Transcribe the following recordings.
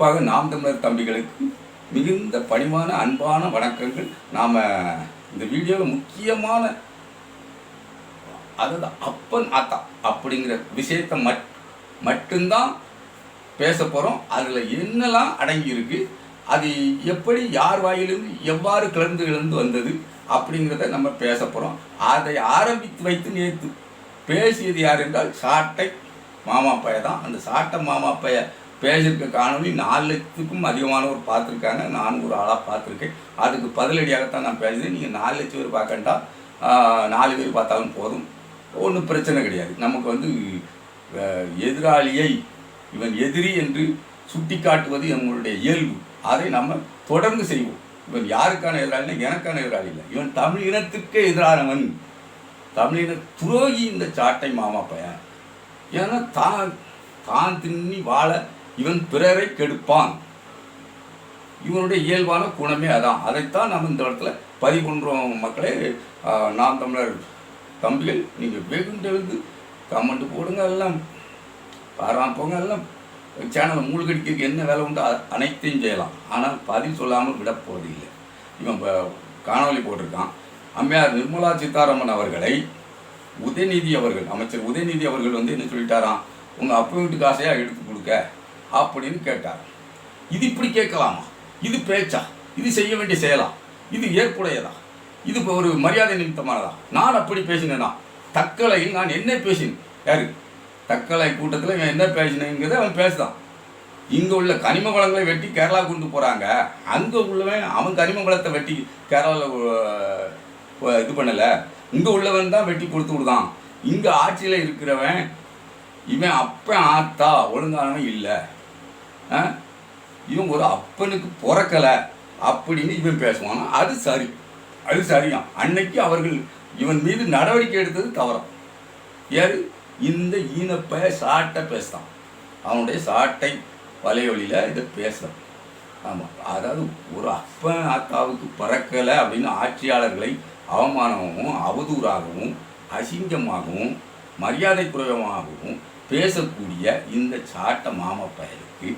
குறிப்பாக நாம் தமிழர் தம்பிகளுக்கு மிகுந்த பணிவான அன்பான வணக்கங்கள். நாம் இந்த வீடியோவில் முக்கியமான அதாவது அப்பன் ஆத்தா அப்படிங்கிற விஷயத்தை மட் மட்டும்தான் பேச போகிறோம் அதில் என்னெல்லாம் அடங்கியிருக்கு அது எப்படி யார் வாயிலிருந்து எவ்வாறு கிளர்ந்து கிளர்ந்து வந்தது அப்படிங்கிறத நம்ம பேச போகிறோம் அதை ஆரம்பித்து வைத்து நேற்று பேசியது யார் என்றால் சாட்டை மாமாப்பைய தான் அந்த சாட்டை மாமாப்பைய பேசியிருக்க காணொலி நாலு லட்சத்துக்கும் அதிகமானவர் பார்த்துருக்காங்க. நானும் ஒரு ஆளாக பார்த்துருக்கேன். அதுக்கு பதிலடியாகத்தான் நான் பேசுகிறேன் நீங்கள் நாலு லட்சம் பேர் பார்க்கண்டா நாலு பேர் பார்த்தாலும் போதும். ஒன்றும் பிரச்சனை கிடையாது. நமக்கு வந்து எதிராளியை இவன் எதிரி என்று சுட்டி காட்டுவது நம்மளுடைய இயல்பு. அதை நம்ம தொடர்ந்து செய்வோம். இவன் யாருக்கான எதிராளினா எனக்கான எதிராளி இல்லை. இவன் தமிழ் இனத்துக்கே எதிரானவன். தமிழின துரோகி இந்த சாட்டை மாமா பையன். ஏன்னா தான் தான் தின்னி வாழ இவன் பிறரை கெடுப்பான். இவனுடைய இயல்பான குணமே அதான். அதைத்தான் நம்ம இந்த இடத்துல பதிவு மக்களே நாம் தமிழர் தம்பிகள் நீங்கள் வெகுண்டெழுந்து கமெண்ட் போடுங்க எல்லாம். பாராம போங்க எல்லாம். சேனலை மூழ்கடிக்க என்ன வேலை உண்டோ? அனைத்தையும் செய்யலாம். ஆனால் பதில் சொல்லாமல் விடப்போவதில்லை இவன் காணொலி போட்டிருக்கான். அம்மையார் நிர்மலா சீதாராமன் அவர்களை உதயநிதி அவர்கள் அமைச்சர் உதயநிதி அவர்கள் வந்து என்ன சொல்லிட்டாராம்? உங்கள் அப்பா வீட்டு காசையாக எடுத்து கொடுக்க. அப்படின்னு கேட்டார். இது இப்படி கேட்கலாமா? இது பேச்சா? இது செய்ய வேண்டிய செயலா? இது ஏற்புடையதா? இது இப்போ ஒரு மரியாதை நிமித்தமானதா? நான் அப்படி பேசினேனா? தக்கலையில் நான் என்ன பேசினேன்? யாரு? தக்கலை கூட்டத்தில் இவன் என்ன பேசினேங்கிறத அவன் பேசுதான். இங்கே உள்ள கனிம வளங்களை வெட்டி கேரளா கொண்டு போகிறாங்க அங்கே உள்ளவன் அவன் கனிம வளத்தை வெட்டி கேரளாவில் இது பண்ணலை. இங்கே உள்ளவன் தான் வெட்டி கொடுத்து விடுதான். இங்கே ஆட்சியில் இருக்கிறவன் இவன் அப்பன் ஆத்தா ஒழுங்கானவன் இல்லை. இவன் ஒரு அப்பனுக்கு பிறக்கலை அப்படின்னு இவன் பேசுவானா. அது சரி. அது சரியா அன்னைக்கு அவர்கள் இவன் மீது நடவடிக்கை எடுத்தது தவறாம் யாரு இந்த ஈனப்ப சாட்டை பேசுகிறான் அவனுடைய சாட்டை வலையொலியில் இதை பேசுகிறான் ஆமாம் அதாவது ஒரு அப்பன் ஆத்தாவுக்கு பிறக்கலை அப்படின்னு ஆட்சியாளர்களை அவமானமாகவும் அவதூறாகவும் அசிங்கமாகவும் மரியாதை குறைவாகவும் பேசக்கூடிய இந்த சாட்ட மாமா பயலுக்கு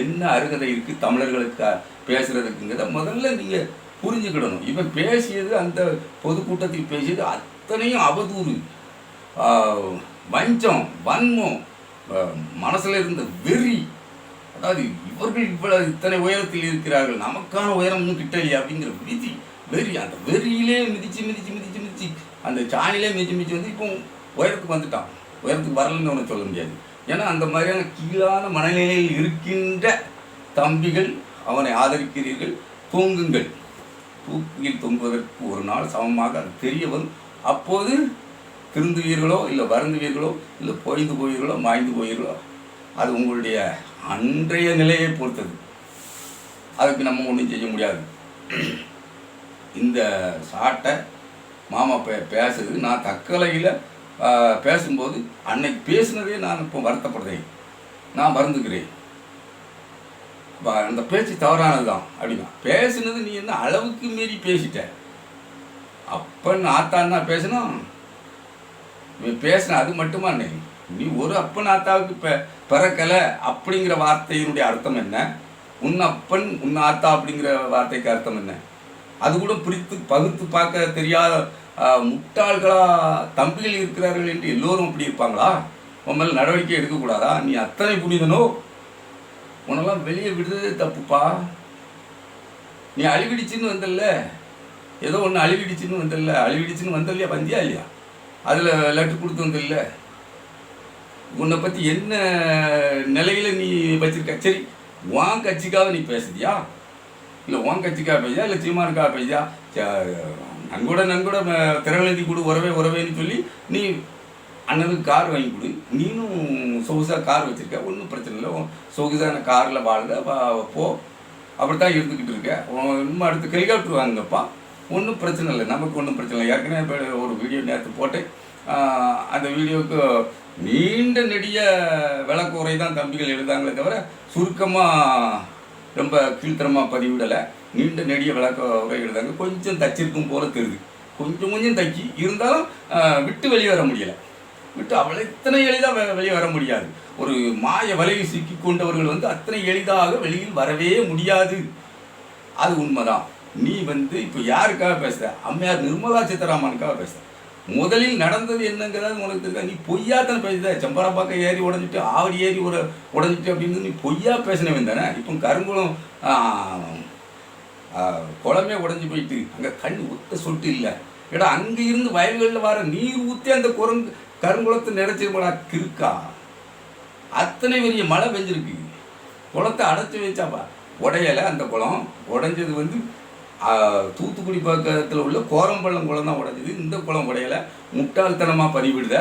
என்ன அருகதை இருக்குது தமிழர்களுக்கு பேசுறதுக்குங்கிறத முதல்ல நீங்கள் புரிஞ்சுக்கிடணும். இவன் பேசியது அந்த பொதுக்கூட்டத்தில் பேசியது அத்தனையும் அவதூறு. வஞ்சம் வன்மம் மனசில் மனசுல இருந்த வெறி. அதாவது இவர்கள் இவ்வளவு இத்தனை உயரத்தில் இருக்கிறார்கள் நமக்கான உயரம் கிட்ட இல்லையா அப்படிங்கிற விதி வெறி. அந்த வெறியிலே மிதிச்சு மிதிச்சு மிதிச்சு மிதிச்சு அந்த சாணிலே மிதிச்சு மிதிச்சு வந்து இப்போ உயரத்துக்கு வந்துட்டான். உயரத்துக்கு வரலன்னு ஒன்று சொல்ல முடியாது. ஏன்னா அந்த மாதிரியான கீழான மனநிலையில் இருக்கின்ற தம்பிகள் அவனை ஆதரிக்கிறீர்கள். தூங்குங்கள். தூக்கியில் தொங்குவதற்கு ஒரு நாள் சமமாக அது தெரிய வரும். அப்போது திருந்துவீர்களோ இல்லை வருந்துவீர்களோ இல்லை பொய்ந்து போவீர்களோ மாய்ந்து போவீர்களோ அது உங்களுடைய அன்றைய நிலையை பொறுத்தது. அதுக்கு நம்ம ஒன்றும் செய்ய முடியாது. இந்த சாட்டை மாமா பே பேசுது நான் தக்கலையில் பேசும்போது அன்னைக்கு பேசுனதே நான் இப்போ வருத்தப்படுறேன். நான் வருந்துக்கிறேன் அந்த பேச்சு தவறானது தான் அப்படின்னா பேசுனது நீ என்ன அளவுக்கு மீறி பேசிட்ட? அப்பன் ஆத்தான்னா பேசணும். நீ பேசின அது மட்டுமா நீ? நீ ஒரு அப்பன் ஆத்தாவுக்கு பெ பிறக்கலை அப்படிங்கிற வார்த்தையினுடைய அர்த்தம் என்ன? உன் அப்பன் உன் ஆத்தா அப்படிங்கிற வார்த்தைக்கு அர்த்தம் என்ன? அது கூட பிரித்து பகுத்து பார்க்க தெரியாத முட்டாள்களா தம்பிகள் இருக்கிறார்கள் என்று எல்லோரும் அப்படி இருப்பாங்களா? உன் மேல் நடவடிக்கை எடுக்கக்கூடாதா? நீ அத்தனை புனிதனோ? உன்னெல்லாம் வெளியே விடுறதே தப்புப்பா. நீ அழிவிடிச்சின்னு வந்தல்ல. ஏதோ ஒன்று அழிவிடிச்சின்னு வந்தல்ல. அழிவிடிச்சின்னு வந்தல்லையா? வந்தியா இல்லையா? அதில் லெட்டர் கொடுத்து வந்தல்ல. உன்னை பற்றி என்ன நிலையில் நீ வச்சிருக்க? சரி உன் கட்சிக்காக நீ பேசுதியா? இல்லை உன் கட்சிக்காக பேசியா இல்லை சீமானுக்காக பேசியா நன்கூட நன்கூட ம- கொடு உறவே உறவேன்னு சொல்லி நீ அண்ணனுக்கு கார் வாங்கி கொடு. நீனும் சொகுசாக கார் வச்சிருக்க ஒன்றும் பிரச்சனை இல்லை. சொகுசான காரில் வாழ்க வா- போ. அப்படித்தான் இருந்துக்கிட்டு இருக்க. இன்னும் அடுத்து ஹெலிகாப்டர் வாங்கப்பா. ஒன்றும் பிரச்சனை இல்லை. நமக்கு ஒன்றும் பிரச்சனை இல்லை. ஏற்கனவே இப்போ ஒரு வீடியோ நேற்று போட்டேன். அந்த வீடியோவுக்கு நீண்ட நெடிய விளக்குறை தான் தம்பிகள் எழுதாங்களே தவிர சுருக்கமாக ரொம்ப கீழ்த்தரமாக பதிவிடலை. நீண்ட நெடிய விளக்க உரை எழுதாங்க. கொஞ்சம் தச்சிருக்கும் போல தெரியுது. கொஞ்சம் கொஞ்சம் தைச்சி. இருந்தாலும் விட்டு வெளியே வர முடியலை. விட்டு அவளை இத்தனை எளிதாக வெளியே வர முடியாது. ஒரு மாய வலையில் சிக்கி கொண்டவர்கள் வந்து அத்தனை எளிதாக வெளியில் வரவே முடியாது. அது உண்மைதான். நீ வந்து இப்போ யாருக்காக பேசுகிற அம்மையார் நிர்மலா சீதாராமனுக்காக பேசுகிற முதலில் நடந்தது என்னங்கிறது உனக்கு தெரியாது? நீ பொய்யாத்தனை பேசுத செம்பரப்பாக்கம் ஏறி உடஞ்சிட்டு ஆவடி ஏறி உட உடஞ்சிட்டு அப்படின்னு நீ பொய்யா பேசினவன் தானே? இப்போ கருங்குளம் குளமே உடஞ்சி போயிட்டு அங்கே கண் ஒத்த சொட்டு இல்லை. ஏடா அங்கே இருந்து வயல்களில் வர நீர் ஊற்றி அந்த குரங்கு கருங்குளத்தை நிறைச்சிருப்படா கிருக்கா அத்தனை பெரிய மழை பெஞ்சிருக்கு. குளத்தை அடைச்சி வச்சாப்பா. உடையலை அந்த குளம் உடைஞ்சது வந்து தூத்துக்குடி பக்கத்தில் உள்ள கோரம்பள்ளம் குளம் தான் உடைஞ்சது. இந்த குளம் உடையலை. முட்டாள்தனமாக பதிவிடுத.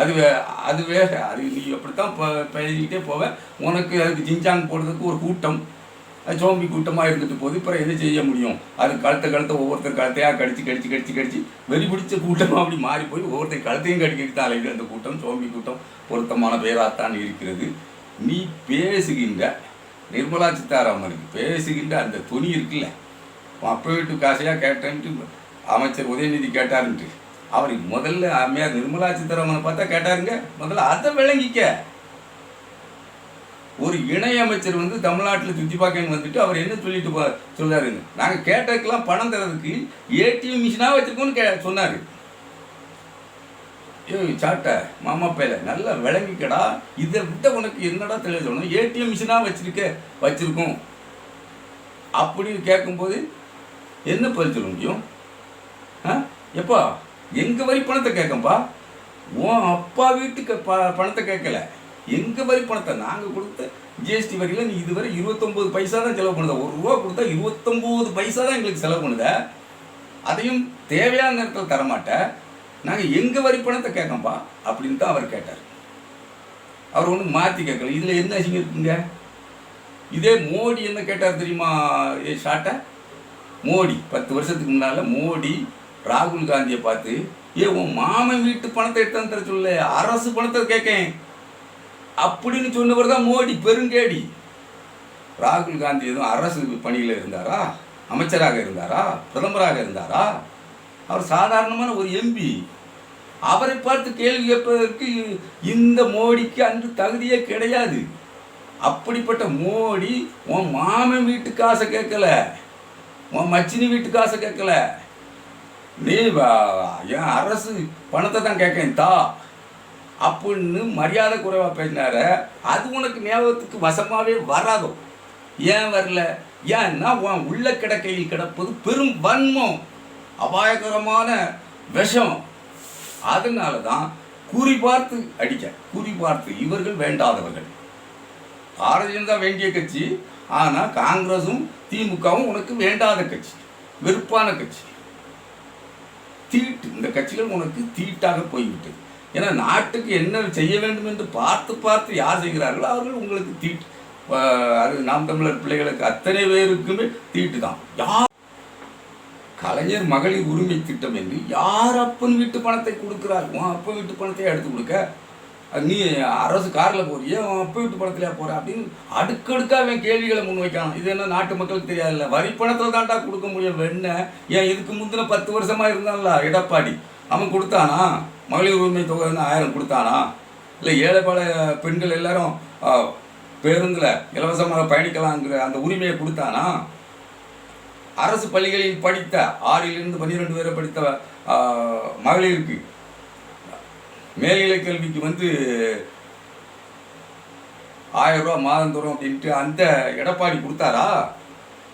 அது வே அது வேற அது நீ அப்படித்தான் ப பழகிக்கிட்டே போவ. உனக்கு அதுக்கு ஜிஞ்சாங் போடுறதுக்கு ஒரு கூட்டம். அது சோம்பி கூட்டமாக இருந்துட்டு போகுது இப்போ என்ன செய்ய முடியும்? அது கழுத்தை கழுத்தை ஒவ்வொருத்தர் கழுத்தையாக கடிச்சு கடிச்சு கடிச்சு கடிச்சு வெறி பிடிச்ச கூட்டமாக அப்படி மாறி போய் ஒவ்வொருத்தர் கழுத்தையும் கடிக்கிட்டு தான் அலையுது அந்த கூட்டம் சோம்பி கூட்டம் பொருத்தமான பேராகத்தான் இருக்கிறது. நீ பேசுகின்ற நிர்மலா சீதாராமனுக்கு பேசுகின்ற அந்த துணி இருக்குல்ல அப்போ வீட்டு காசையாக கேட்டேன்ட்டு அமைச்சர் உதயநிதி கேட்டாருன்ட்டு. அவர் முதல்ல அம்மையார் நிர்மலா சீதாராமனை பார்த்தா கேட்டாருங்க முதல்ல அதை விளங்கிக்க. ஒரு இணையமைச்சர் வந்து தமிழ்நாட்டில் சுற்றி பார்க்கன்னு வந்துட்டு அவர் என்ன சொல்லிட்டு போ சொல்லாருன்னு நாங்கள் கேட்டதுக்கெல்லாம் பணம் தரதுக்கு ஏடிஎம் மிஷினாக வச்சுருக்கோன்னு கே சொன்னார். ஏய் சாட்டை மாமா பையில நல்லா விளங்கிக்கடா. இதை விட்ட உனக்கு என்னடா தெளிவு சொல்லணும் ஏடிஎம் மிஷினாக வச்சுருக்க வச்சுருக்கோம். அப்படின்னு கேட்கும்போது என்ன பதில் சொல்ல முடியும்? ஆ? எப்பா எங்கள் வரி பணத்தை கேட்கப்பா உன் அப்பா வீட்டுக்கு ப பணத்தை கேட்கல எங்கள் வரி பணத்தை நாங்கள் கொடுத்த ஜிஎஸ்டி வரியில் நீ இதுவரை இருபத்தொம்போது பைசா தான் செலவு பண்ணுத. ஒரு ரூபா கொடுத்தா இருபத்தொம்போது பைசா தான் எங்களுக்கு செலவு பண்ணுத. அதையும் தேவையான நேரத்தில் தரமாட்ட. நாங்கள் எங்கள் வரி பணத்தை கேட்கப்பா அப்படின்னு தான் அவர் கேட்டார். அவர் ஒன்றும் மாற்றி கேட்கல இதில் என்ன அசிங்க இருக்குங்க? இதே மோடி என்ன கேட்டார் தெரியுமா ஏ மோடி பத்து வருஷத்துக்கு முன்னால் மோடி ராகுல் காந்தியை பார்த்து ஏ உன் மாமன் வீட்டு பணத்தை எடுத்தாந்து தர சொல்ல அரசு பணத்தை கேட்கேன். அப்படின்னு சொன்னவர் தான் மோடி பெருங்கேடி. ராகுல் காந்தி எதுவும் அரசு பணியில் இருந்தாரா? அமைச்சராக இருந்தாரா? பிரதமராக இருந்தாரா? அவர் சாதாரணமான ஒரு எம்பி. அவரை பார்த்து கேள்வி கேட்பதற்கு இந்த மோடிக்கு அன்று தகுதியே கிடையாது. அப்படிப்பட்ட மோடி உன் மாமன் வீட்டு காசை கேட்கல. உன் மச்சினி வீட்டு காசை கேட்கல. நீ வா- என் அரசு பணத்தை தான் கேட்கேன் தா. அப்படின்னு மரியாதை குறைவாக பேசினார. அது உனக்கு ஞாபகத்துக்கு வசமாகவே வராதோ? ஏன் வரல? ஏன்னா உன் உள்ள கிடக்கையில் கிடப்பது பெரும் வன்மம். அபாயகரமான விஷம். அதனால தான் குறி பார்த்து அடிக்க குறி பார்த்து இவர்கள் வேண்டாதவர்கள். பாரதியம் தான் வேண்டிய கட்சி ஆனால் காங்கிரஸும் திமுகவும் உனக்கு வேண்டாத கட்சி வெறுப்பான கட்சி. தீட்டு இந்த கட்சிகள் உனக்கு தீட்டாக போய்விட்டது. ஏன்னா நாட்டுக்கு என்ன செய்ய வேண்டும் என்று பார்த்து பார்த்து யார் செய்கிறார்களோ அவர்கள் உங்களுக்கு தீட்டு. அது நாம் தமிழர் பிள்ளைகளுக்கு அத்தனை பேருக்குமே தீட்டு தான். யார்? கலைஞர் மகளிர் உரிமை திட்டம் என்று யார் அப்பன் வீட்டு பணத்தை கொடுக்கிறார்? உன் அப்பன் வீட்டு பணத்தை எடுத்து கொடுக்க. நீ அரசு காரில் போறியே உன் அப்பன் வீட்டு பணத்திலே போற அப்படின்னு அடுக்கடுக்காக அவன் கேள்விகளை முன் வைக்கான் இது என்ன நாட்டு மக்களுக்கு தெரியாதுல்ல? வரி பணத்தில் தாண்டா கொடுக்க முடியும் என்ன ஏன் இதுக்கு முந்தின பத்து வருஷமா இருந்தான்ல எடப்பாடி. அவன் கொடுத்தானா? மகளிர் உரிமை தொகைன்னு ஆயிரம் கொடுத்தானா? இல்லை ஏழைப்பாள பெண்கள் எல்லாரும் பேருந்தில் இலவசமாக பயணிக்கலாங்கிற அந்த உரிமையை கொடுத்தானா? அரசு பள்ளிகளில் படித்த ஆறிலிருந்து பன்னிரெண்டு பேரை படித்த மகளிருக்கு மேல்நிலை கல்விக்கு வந்து ஆயிரம் ரூபா மாதந்தோறும் அப்படின்ட்டு அந்த எடப்பாடி கொடுத்தாரா?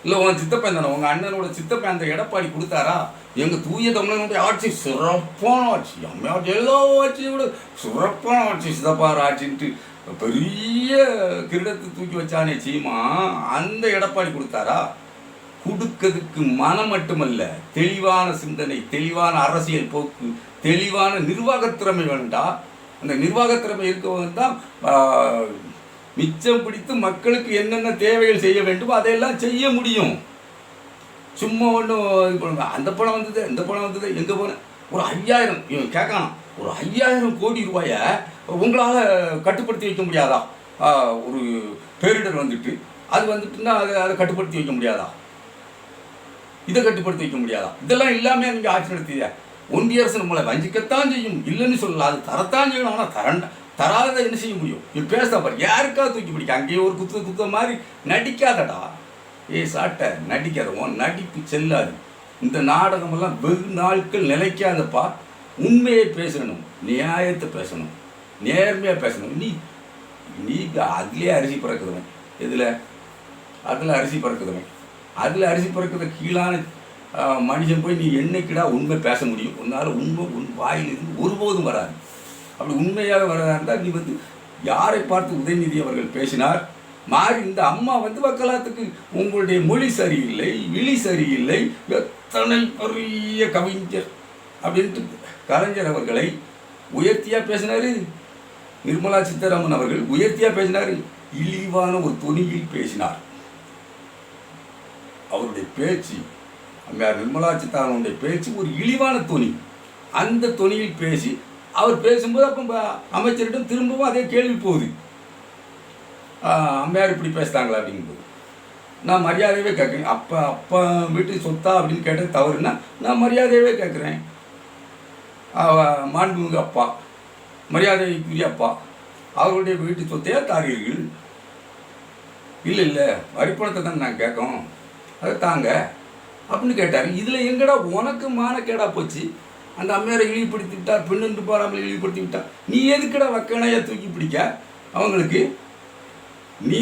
இல்லை உன் சித்தப்பன் தானே உங்கள் அண்ணனோட சித்தப்பன் அந்த எடப்பாடி கொடுத்தாரா? எங்கள் தூய தமிழனுடைய ஆட்சி சிறப்பான ஆட்சி அம்மையாட்சி எல்லா ஆட்சியை விட சிறப்பான ஆட்சி சிதப்பார் ஆட்சின்ட்டு பெரிய கிரீடத்தை தூக்கி வச்சானே சீமா அந்த எடப்பாடி கொடுத்தாரா? கொடுக்கிறதுக்கு மனம் மட்டுமல்ல தெளிவான சிந்தனை தெளிவான அரசியல் போக்கு தெளிவான நிர்வாக திறமை வேண்டா அந்த நிர்வாக திறமை இருக்கவங்க தான் மிச்சம் பிடித்து மக்களுக்கு என்னென்ன தேவைகள் செய்ய வேண்டுமோ அதையெல்லாம் செய்ய முடியும். சும்மா ஒன்றும் இது பண்ணுங்க. அந்த பணம் வந்தது இந்த பணம் வந்தது எங்கே போனேன் ஒரு ஐயாயிரம் இவன் கேட்கானாம் ஒரு ஐயாயிரம் கோடி ரூபாயை உங்களால் கட்டுப்படுத்தி வைக்க முடியாதா? ஒரு பேரிடர் வந்துட்டு அது வந்துட்டுன்னா அதை அதை கட்டுப்படுத்தி வைக்க முடியாதா? இதை கட்டுப்படுத்தி வைக்க முடியாதா? இதெல்லாம் இல்லாமல் நீங்கள் ஆட்சி நடத்திய? ஒன்றிய அரசு நம்மளை வஞ்சிக்கத்தான் செய்யும். இல்லைன்னு சொல்லலாம் அது தரத்தான் செய்யணும் ஆனால் தரண்ட தராத என்ன செய்ய முடியும்? நீ பேச பாரு. யாருக்காவது தூக்கி பிடிக்க. அங்கேயே ஒரு குத்து குத்த மாதிரி நடிக்காதடா. ஏ சாட்டை நடிக்காத உன் நடிப்பு செல்லாது. இந்த நாடகமெல்லாம் வெகு நாட்கள் நிலைக்காதப்பா. உண்மையை பேசணும் நியாயத்தை பேசணும் நேர்மையாக பேசணும். நீ நீ அதுலேயே அரிசி பிறக்குதுவன். எதில்? அதில் அரிசி பிறக்குதுவன். அதில் அரிசி பிறக்கிற கீழான மனுஷன் போய் நீ என்னைக்குடா உண்மை பேச முடியும்? உன்னால் உண்மை உன் வாயிலிருந்து ஒருபோதும் வராது. அப்படி உண்மையாக வரதா இருந்தால் நீ வந்து யாரை பார்த்து உதயநிதி அவர்கள் பேசினார்? மாறி இந்த அம்மா வந்து வக்கலாத்துக்கு உங்களுடைய மொழி சரியில்லை விழி சரியில்லை எத்தனை பெரிய கவிஞர் அப்படின்ட்டு கலைஞர் அவர்களை உயர்த்தியாக பேசினார்? நிர்மலா சீதாராமன் அவர்கள் உயர்த்தியாக பேசினார். இழிவான ஒரு தொனியில் பேசினார். அவருடைய பேச்சு அம்மையார் நிர்மலா சீதாராமனுடைய பேச்சு ஒரு இழிவான துணி அந்த துணியில் பேசி அவர் பேசும்போது அப்போ அமைச்சரிடம் திரும்பவும் அதே கேள்வி போகுது. அம்மையார் இப்படி பேசுகிறாங்களா அப்படிங்கும்போது. நான் மரியாதையவே கேட்குறேன். அப்போ அப்பா வீட்டு சொத்தா அப்படின்னு கேட்டது தவறுன்னா நான் மரியாதையவே கேட்குறேன். மாண்புமிகு அப்பா மரியாதைக்குரிய அப்பா அவர்களுடைய வீட்டு சொத்தையாக தாரீர்கள் இல்லை இல்லை வரிப்பணத்தை தான் நான் கேட்கணும். அதை தாங்க. அப்படின்னு கேட்டார். இதில் எங்கடா உனக்கு மானக்கேடா போச்சு? அந்த அம்மையாரை இழிவுபடுத்தி விட்டார் பெண்ணென்று பாராமல் இழிவுபடுத்தி விட்டார் நீ எதுக்குடா வக்கணையை தூக்கி பிடிக்க? அவங்களுக்கு நீ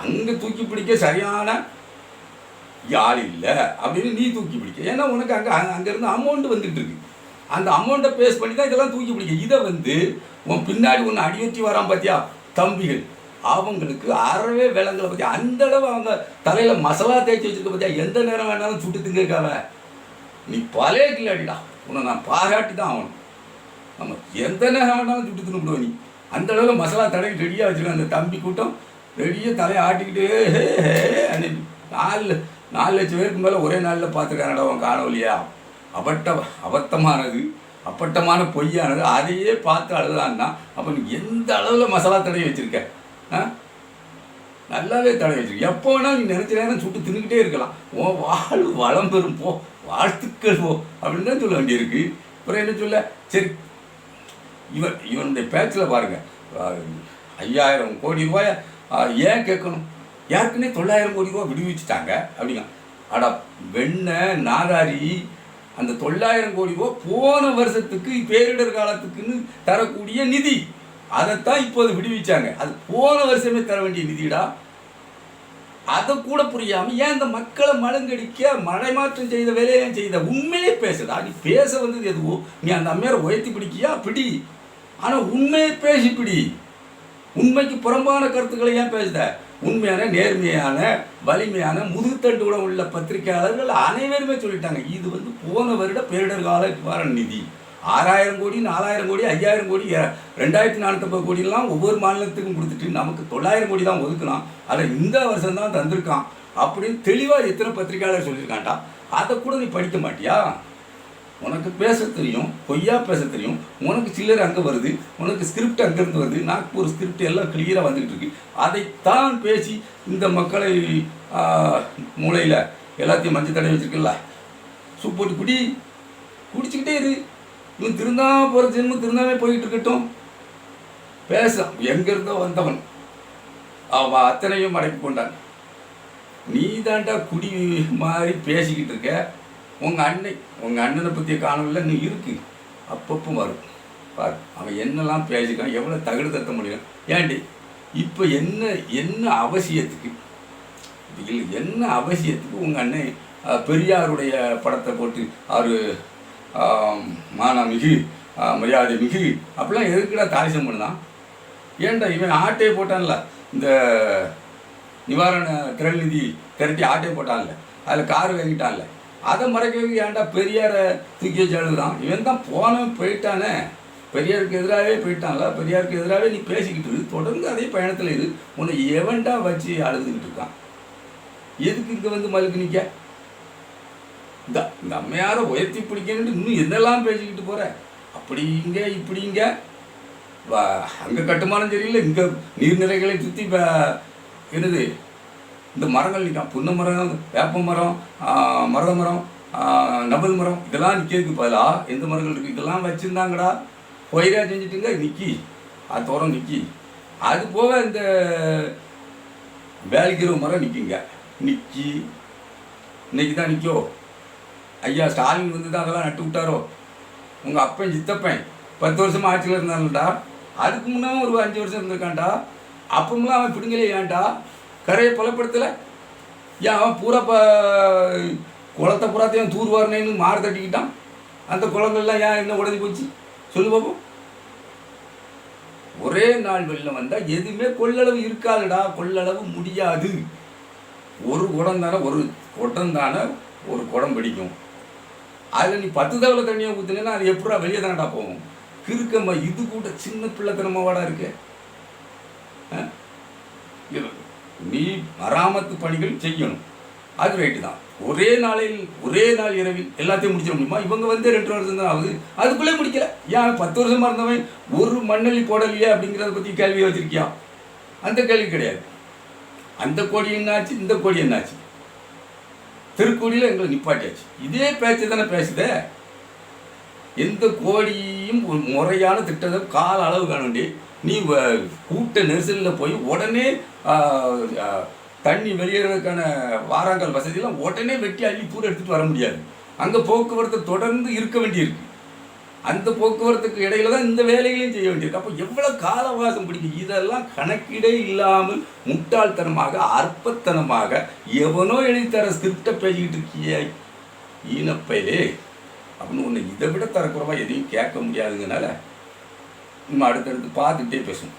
அங்கே தூக்கி பிடிக்க சரியான யார் இல்லை அப்படின்னு நீ தூக்கி பிடிக்க. ஏன்னா உனக்கு அங்கே அங்கேருந்து அமௌண்ட் வந்துட்டு இருக்கு. அந்த அமௌண்ட்டை பேஸ் பண்ணி தான் இதெல்லாம் தூக்கி பிடிக்க. இதை வந்து உன் பின்னாடி ஒன்று அடியொற்றி வரான் பார்த்தியா தம்பிகள். அவங்களுக்கு அறவே விலங்குகளை பற்றி அந்த அளவு அவங்க தலையில் மசாலா தேய்ச்சி வச்சிருக்க பார்த்தியா எந்த நேரம் வேணாலும் சுட்டு திங்கிருக்காவ நீ பழைய கில்லாடிடா உன்னை நான் பாராட்டி தான் ஆகணும். நம்ம எந்த நேரம் வேணாலும் சுட்டு தின்னுடுவோம் நீ. அந்த அளவில் மசாலா தடவி ரெடியாக வச்சுருக்கோம் அந்த தம்பி கூட்டம். ரெடியாக தலையை ஆட்டிக்கிட்டு அன்னைக்கு நாலு நாலு லட்சம் பேருக்கு மேலே ஒரே நாளில் பார்த்துருக்கானடா அவன் காணொலியா அபட்ட அபத்தமானது அப்பட்டமான பொய்யானது அதையே பார்த்து அழுதான்னா அப்போ நீ எந்த அளவில் மசாலா தடவி வச்சுருக்கேன் நல்லாவே தடவி வச்சு எப்போ வேணாலும் நீ நினச்ச நேரம் சுட்டு தின்னுக்கிட்டே இருக்கலாம். ஓ வாழ் வளம் பெறும் போ வாழ்த்துக்கள் போ அப்படின்னு தான் சொல்ல வேண்டியிருக்கு. அப்புறம் என்ன சொல்ல? சரி. இவன் இவனுடைய பேச்சில் பாருங்க. ஐயாயிரம் கோடி ரூபாய் ஏன் கேட்கணும்? யாருக்குன்னே தொள்ளாயிரம் கோடி ரூபா விடுவிச்சுட்டாங்க அப்படிங்க. அடா வெண்ண நாதாரி அந்த தொள்ளாயிரம் கோடி ரூபா போன வருஷத்துக்கு பேரிடர் காலத்துக்குன்னு தரக்கூடிய நிதி. அதைத்தான் இப்போது விடுவிச்சாங்க. அது போன வருஷமே தர வேண்டிய நிதிடா? அதை கூட புரியாமல் ஏன் இந்த மக்களை மழுங்கடிக்க மடைமாற்றம் செய்த வேலையை செய்த? உண்மையே பேசுடா. நீ பேச வந்தது எதுவோ? நீ அந்த அம்மையாரை உயர்த்தி பிடிக்கியா? பிடி. ஆனால் உண்மையை பேசி பிடி. உண்மைக்கு புறம்பான கருத்துக்களை ஏன் பேசுத? உண்மையான நேர்மையான வலிமையான முதுகுத்தண்டுடன் உள்ள பத்திரிகையாளர்கள் அனைவருமே சொல்லிட்டாங்க. இது வந்து போன வருட பேரிடர் கால நிவாரண நிதி. ஆறாயிரம் கோடி நாலாயிரம் கோடி ஐயாயிரம் கோடி ரெண்டாயிரத்தி நானூற்றம்பது கோடியெல்லாம் ஒவ்வொரு மாநிலத்துக்கும் கொடுத்துட்டு நமக்கு தொள்ளாயிரம் கோடி தான் ஒதுக்கலாம். அதை இந்த வருஷம் தான் தந்திருக்கான் அப்படின்னு தெளிவாக எத்தனை பத்திரிகையாளர் சொல்லியிருக்காண்டா அதை கூட நீ படிக்க மாட்டியா? உனக்கு பேச தெரியும் பொய்யா பேச தெரியும். உனக்கு சில்லறை அங்கே வருது உனக்கு ஸ்கிரிப்ட் அங்கேருந்து வருது. நாக்பூர் ஸ்கிரிப்ட் எல்லாம் கிளியராக வந்துகிட்டு இருக்கு. அதைத்தான் பேசி இந்த மக்களை மூளையில் எல்லாத்தையும் மஞ்சள் தடவை வச்சிருக்கல சூப் போட்டு குடி குடிச்சுக்கிட்டே இரு. நீ திருந்தாமல் போகிற ஜென்மம் திருந்தாமே போயிட்டு இருக்கட்டும் பேச எங்கிருந்தோ வந்தவன். அவன் அத்தனையும் அடைப்பு கொண்டான். நீ தாண்டா குடி மாதிரி பேசிக்கிட்டு இருக்க. உங்கள் அன்னை உங்கள் அண்ணனை பற்றிய காணொலியில் நீ இருக்கு. அப்பப்போ வரும். பாரு அவன் என்னெல்லாம் பேசிக்கான் எவ்வளோ தகுடு தத்த முடியும். ஏண்டி இப்போ என்ன என்ன அவசியத்துக்கு? இல்லை என்ன அவசியத்துக்கு உங்கள் அண்ணன் பெரியாருடைய படத்தை போட்டு அவர் மானா மிகு மரியாதை மிகு அப்படிலாம் எதுக்குடா தாரிசம் பண்ணலாம் ஏன்டா இவன் ஆட்டே போட்டான்ல? இந்த நிவாரண திரள் நிதி திரட்டி ஆட்டே போட்டான்ல? அதில் கார் வாங்கிட்டான்ல? அதை மறைக்கிறதுக்கு ஏன்டா பெரியாரை தூக்கி வச்சு அழுகுறான்? இவன் தான் போனவன் போயிட்டானே. பெரியாருக்கு எதிராகவே போயிட்டான்ல? பெரியாருக்கு எதிராகவே நீ பேசிக்கிட்டு இரு. தொடர்ந்து அதே பயணத்தில் இரு. உன்னை எவன்டா வச்சு அழுதுகிட்டு இருக்கான்? எதுக்கு இங்கே வந்து மலுக்கு நிற்க இந்த இந்த அம்மையாரை உயர்த்தி பிடிக்கணும்னு இன்னும் என்னெல்லாம் பேசிக்கிட்டு போற? அப்படிங்க இப்படிங்க அங்கே அங்க கட்டுமானம் சரியில்லை இங்க நீர்நிலைகளை சுற்றி என்னது? இந்த மரங்கள் நிற்கும் புன்ன மரம் வேப்ப மரம் மரத மருத மரம் நபல் மரம் இதெல்லாம் நிற்கிறதுக்கு பதிலா எந்த மரங்கள் இருக்குது இதெல்லாம் வச்சுருந்தாங்கடா. பொயிரா செஞ்சுட்டுங்க நிக்கி. அது தோறம் நிக்கி. அது போக இந்த வேலைக்கிற மரம் நிற்குங்க நிக்கி. இன்னைக்கு தான் நிற்கோ ஐயா ஸ்டாலின் வந்து தான் அதெல்லாம் நட்டு விட்டாரோ? உங்கள் அப்பன் சித்தப்பன் பத்து வருஷமாக ஆட்சியில் இருந்தான்டா அதுக்கு முன்னே ஒரு அஞ்சு வருஷம் இருந்திருக்கான்டா. அப்பமெல்லாம் அவன் பிடுங்கலே ஏன்டா? கரையை பலப்படுத்தலை? ஏன் அவன் பூரா ப குளத்தை பூராத்தையும் தூர்வாருனேன்னு மாறு தட்டிக்கிட்டான்? அந்த குளங்கள்லாம் ஏன் என்ன உடஞ்சி போச்சு? சொல்லு பார்ப்போம் ஒரே நாள் வெள்ளம் வந்தால் எதுவுமே கொள்ளளவு இருக்காதுடா. கொள்ளளவு முடியாது. ஒரு குடம் தானே ஒரு குடம் தானே ஒரு குடம் பிடிக்கும். அதில் நீ பத்து தவளை தண்ணியை ஊற்றினா அது எப்படா வெளியே தானடா போகும்? கிறுக்கம்மா இது கூட சின்ன பிள்ளைத்தனமாவாடா இருக்கு. நீ மராமத்து பணிகள் செய்யணும். அது ரைட்டு தான். ஒரே நாளில் ஒரே நாள் இரவில் எல்லாத்தையும் முடிச்சிட முடியுமா? இவங்க வந்து ரெண்டு வருஷம் தான் ஆகுது. அதுக்குள்ளே முடிக்கல. ஏன் பத்து வருஷமாக இருந்தவன் ஒரு மண்ணலி போடலையே அப்படிங்கிறத பற்றி கேள்வி வச்சிருக்கியா? அந்த கேள்வி கிடையாது. அந்த கோடி என்னாச்சு? இந்த கோடி என்னாச்சு? திருக்கோடியில் எங்களை நிப்பாட்டியாச்சு. இதே பேச்சு தானே பேசுதே. எந்த கோடியும் ஒரு முறையான திட்டத்தை கால அளவு காணண்டி நீ வ- கூட்ட நெரிசலில் போய் உடனே தண்ணி வெளியேறதுக்கான வாராங்கல் வசதியெல்லாம் உடனே வெட்டி அள்ளி பூரா எடுத்துகிட்டு வர முடியாது. அங்கே போக்குவரத்து தொடர்ந்து இருக்க வேண்டியிருக்கு. அந்த போக்குவரத்துக்கு இடையில தான் இந்த வேலைகளையும் செய்ய வேண்டியிருக்கு. அப்போ எவ்வளோ கால அவகாசம் பிடிக்கும்? இதெல்லாம் கணக்கிடே இல்லாமல் முட்டாள்தனமாக அற்பத்தனமாக எவனோ எழுதி தர ஸ்கிரிப்டை பேசிக்கிட்டு இருக்கியே ஈனப்பையிலே. அப்படின்னு ஒன்று இதை விட தரக்குறவா எதையும் கேட்க முடியாதுங்கனால நம்ம அடுத்தடுத்து பார்த்துக்கிட்டே பேசுவோம்.